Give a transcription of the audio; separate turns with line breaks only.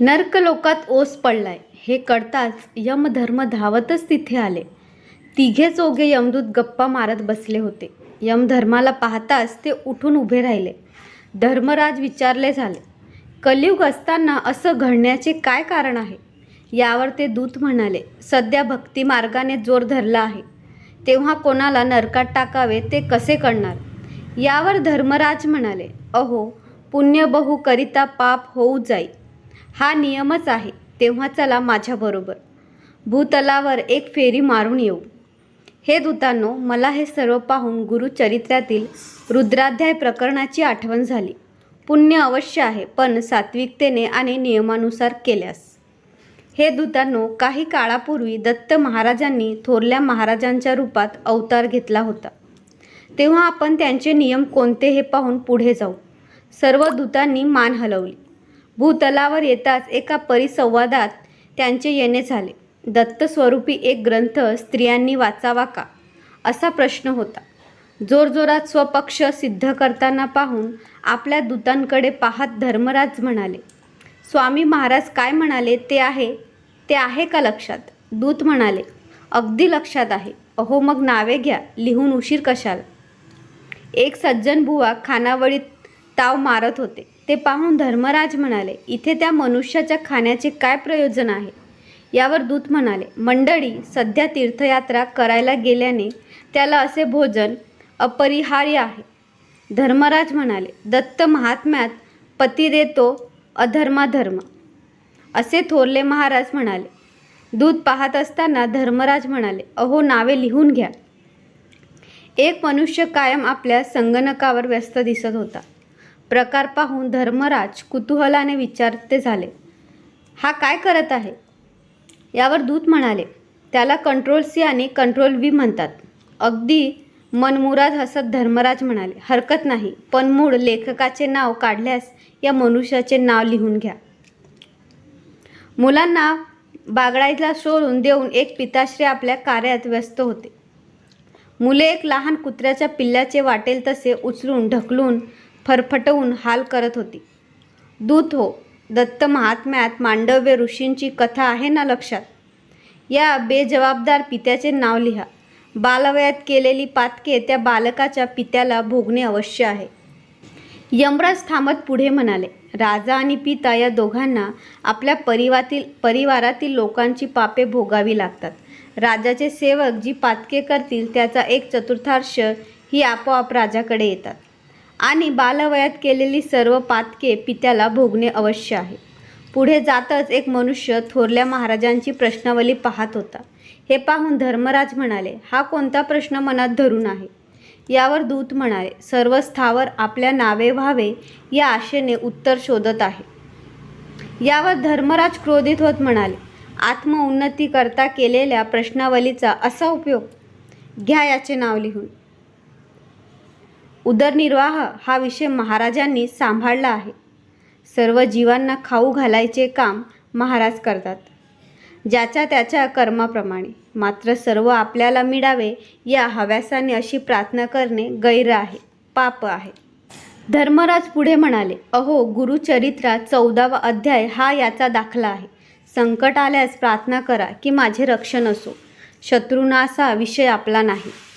नर्कलोकात ओस पडलाय. हे कळताच यमधर्म धावतच तिथे आले. तिघे चोघे यमदूत गप्पा मारत बसले होते. यमधर्माला पाहताच ते उठून उभे राहिले. धर्मराज विचारले झाले कलियुग असताना असं घडण्याचे काय कारण आहे? यावर ते दूत म्हणाले सध्या भक्ती मार्गाने जोर धरला आहे. तेव्हा कोणाला नरकात टाकावे ते कसे कळणार? यावर धर्मराज म्हणाले अहो पुण्य बहु करिता पाप होऊ जाई. हा नियमच आहे. तेव्हा चला माझ्याबरोबर भूतलावर एक फेरी मारून येऊ. हे दूतांनो मला हे सर्व पाहून गुरुचरित्रातील रुद्राध्याय प्रकरणाची आठवण झाली. पुण्य अवश्य आहे पण सात्विकतेने आणि नियमानुसार केल्यास. हे दूतांनो काही काळापूर्वी दत्त महाराजांनी थोरल्या महाराजांच्या रूपात अवतार घेतला होता. तेव्हा आपण त्यांचे नियम कोणते हे पाहून पुढे जाऊ. सर्व दूतांनी मान हलवली. भूतलावर येताच एका परिसंवादात त्यांचे येणे झाले. दत्त स्वरूपी एक ग्रंथ स्त्रियांनी वाचावा का? असा प्रश्न होता. जोरजोरात स्वपक्ष सिद्ध करताना पाहून आपल्या दूतांकडे पाहत धर्मराज म्हणाले स्वामी महाराज काय म्हणाले ते आहे? ते आहे का लक्षात? दूत म्हणाले अगदी लक्षात आहे. अहो मग नावे घ्या. लिहून उशीर कशाला? एक सज्जन बुवा खानावळीत ताव मारत होते. ते पाहून धर्मराज म्हणाले इथे त्या मनुष्याच्या खाण्याचे काय प्रयोजन आहे? यावर दूत म्हणाले मंडळी सध्या तीर्थयात्रा करायला गेल्याने त्याला असे भोजन अपरिहार्य आहे. धर्मराज म्हणाले दत्त महात्म्यात पती देतो अधर्माधर्म. असे थोरले महाराज म्हणाले. दूध पाहत असताना धर्मराज म्हणाले अहो नावे लिहून घ्या. एक मनुष्य कायम आपल्या संगणकावर व्यस्त दिसत होता. प्रकार पाहून धर्मराज कुतूहलाने विचारते झाले हा काय करत आहे? यावर दूत म्हणाले त्याला कंट्रोल सी आणि कंट्रोल व्ही म्हणतात. अगदी मनमुराद हसत धर्मराज म्हणाले हरकत नाही पण मूळ लेखकाचे नाव काढल्यास या मनुष्याचे नाव लिहून घ्या. मुलांना बागडायला सोडून देऊन एक पिताश्री आपल्या कार्यात व्यस्त होते. मुले एक लहान कुत्र्याच्या पिल्ल्याचे वाटेल तसे उचलून ढकलून फरफटवून हाल करत होती. दूत हो दत्त महात्म्यात मांडव्य ऋषींची कथा आहे ना लक्षात? या बेजबाबदार पित्याचे नाव लिहा. बालवयात केलेली पातके त्या बालकाच्या पित्याला भोगणे अवश्य आहे. यमराज थांबत पुढे म्हणाले राजा आणि पिता या दोघांना आपल्या परिवारातील परिवारातील लोकांची पापे भोगावी लागतात. राजाचे सेवक जी पातके करतील त्याचा एक चतुर्थांश ही आपोआप राजाकडे येतात. आणि बालवयात केलेली सर्व पातके पित्याला भोगणे अवश्य आहे. पुढे जातच एक मनुष्य थोरल्या महाराजांची प्रश्नावली पाहत होता. हे पाहून धर्मराज म्हणाले हा कोणता प्रश्न मनात धरून आहे? यावर दूत म्हणाले सर्व स्थावर आपल्या नावे व्हावे या आशेने उत्तर शोधत आहे. यावर धर्मराज क्रोधित होत म्हणाले आत्मउन्नती करता केलेल्या प्रश्नावलीचा असा उपयोग? घ्या याचे नाव लिहून. उदरनिर्वाह हा विषय महाराजांनी सांभाळला आहे. सर्व जीवांना खाऊ घालायचे काम महाराज करतात. ज्याच्या त्याच्या कर्माप्रमाणे. मात्र सर्व आपल्याला मिळावे या हव्यासाने अशी प्रार्थना करणे गैर आहे पाप आहे. धर्मराज पुढे म्हणाले अहो गुरुचरित्रा चौदावा अध्याय हा याचा दाखला आहे. संकट आल्यास प्रार्थना करा की माझे रक्षण असो. शत्रुनासा विषय आपला नाही.